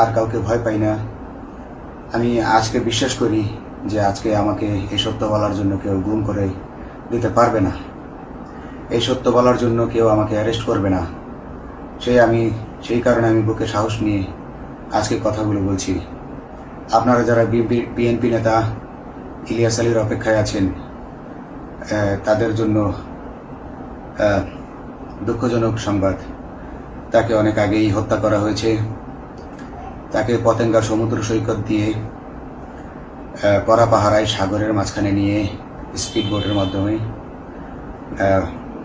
আর কাউকে ভয় পাই না। আমি আজকে বিশ্বাস করি যে আজকে আমাকে এই সত্য বলার জন্য কেউ গুম করে দিতে পারবে না। এই সত্য বলার জন্য কেউ আমাকে অ্যারেস্ট করবে না। সেই আমি, সেই কারণে আমি বুকে সাহস নিয়ে আজকে কথাগুলো বলছি। আপনারা যারা বিএনপি নেতা, ইলিয়াস আলীর অপেক্ষায় আছেন তাদের জন্য দুঃখজনক সংবাদ। তাকে অনেক আগেই হত্যা করা হয়েছে। তাকে পতেঙ্গা সমুদ্র সৈকত দিয়ে কড়া পাহারায় সাগরের মাঝখানে নিয়ে স্পিড বোটের মাধ্যমে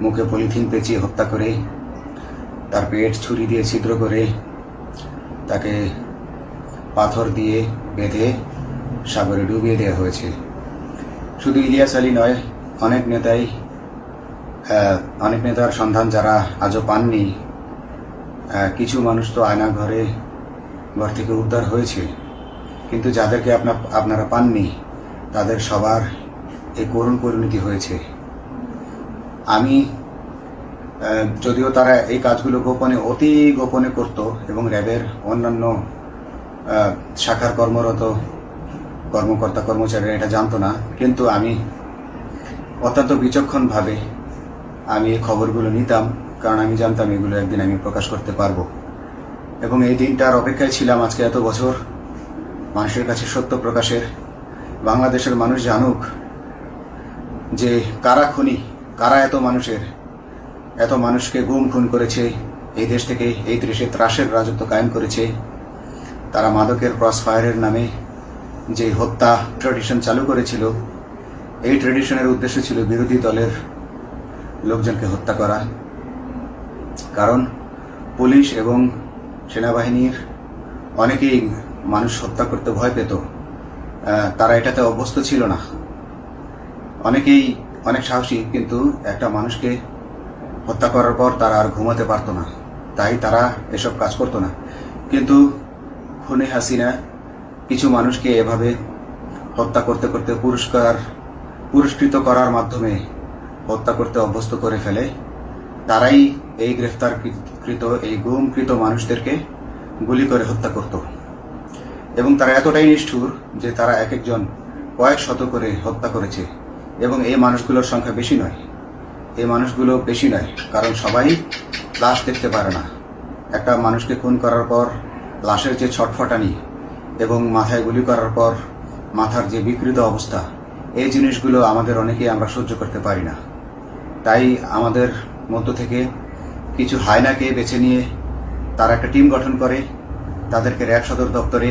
মুখে পলিথিন পেঁচিয়ে হত্যা করে, তার পেট ছুরি দিয়ে ছিদ্র করে, তাকে পাথর দিয়ে বেঁধে সাগরে ডুবিয়ে দেওয়া হয়েছে। শুধু ইলিয়াস আলী নয়, অনেক নেতাই অনেক নেতার সন্ধান যারা আজও পাননি কিছু মানুষ তো আয়না ঘরে ঘর থেকে উদ্ধার হয়েছে। কিন্তু যাদেরকে আপনা, আপনারা পাননি, তাদের সবার এই করুণ পরিণতি হয়েছে। আমি যদিও তারা এই কাজগুলো গোপনে, অতি গোপনে করত এবং র্যাবের অন্যান্য শাখার কর্মরত কর্মকর্তা কর্মচারীরা এটা জানতো না। কিন্তু আমি অত্যন্ত বিচক্ষণভাবে আমি এই খবরগুলো নিতাম, কারণ আমি জানতাম এগুলো একদিন আমি প্রকাশ করতে পারব। এবং এই দিনটার অপেক্ষায় ছিলাম আজকে এত বছর। মানুষের কাছে সত্য প্রকাশের, বাংলাদেশের মানুষ জানুক যে কারা খুনি, কারা এত মানুষের, এত মানুষকে গুম খুন করেছে, এই দেশ থেকে এই দেশে ত্রাসের রাজত্ব কায়েম করেছে। তারা মাদকের ক্রস ফায়ারের নামে যে হত্যা ট্রেডিশন চালু করেছিল, এই ট্রেডিশনের উদ্দেশ্য ছিল বিরোধী দলের লোকজনকে হত্যা করা। কারণ পুলিশ এবং সেনাবাহিনীর অনেকেই মানুষ হত্যা করতে ভয় পেত। তারা এটাতে অভ্যস্ত ছিল না। অনেকেই অনেক সাহসী, কিন্তু একটা মানুষকে হত্যা করার পর তারা আর ঘুমাতে পারতো না। তাই তারা এসব কাজ করতো না। কিন্তু খুনে হাসিনা কিছু মানুষকে এভাবে হত্যা করতে করতে পুরস্কার, পুরস্কৃত করার মাধ্যমে হত্যা করতে অভ্যস্ত করে ফেলে। তারাই এই গ্রেফতারকৃত, এই গুমকৃত মানুষদেরকে গুলি করে হত্যা করত। এবং তারা এতটাই নিষ্ঠুর যে তারা এক একজন কয়েক শত করে হত্যা করেছে। এবং এই মানুষগুলোর সংখ্যা বেশি নয়। এই মানুষগুলো বেশি নয়, কারণ সবাই লাশ দেখতে পারে না। একটা মানুষকে খুন করার পর, লাশের যে ছটফটানি এবং মাথায় গুলি করার পর, মাথার যে বিকৃত অবস্থা, এই জিনিসগুলো আমাদের অনেকেই আমরা সহ্য করতে পারি না। তাই আমাদের মধ্য থেকে কিছু হায়নাকে বেছে নিয়ে তারা একটা টিম গঠন করে, তাদেরকে র্যাব সদর দপ্তরে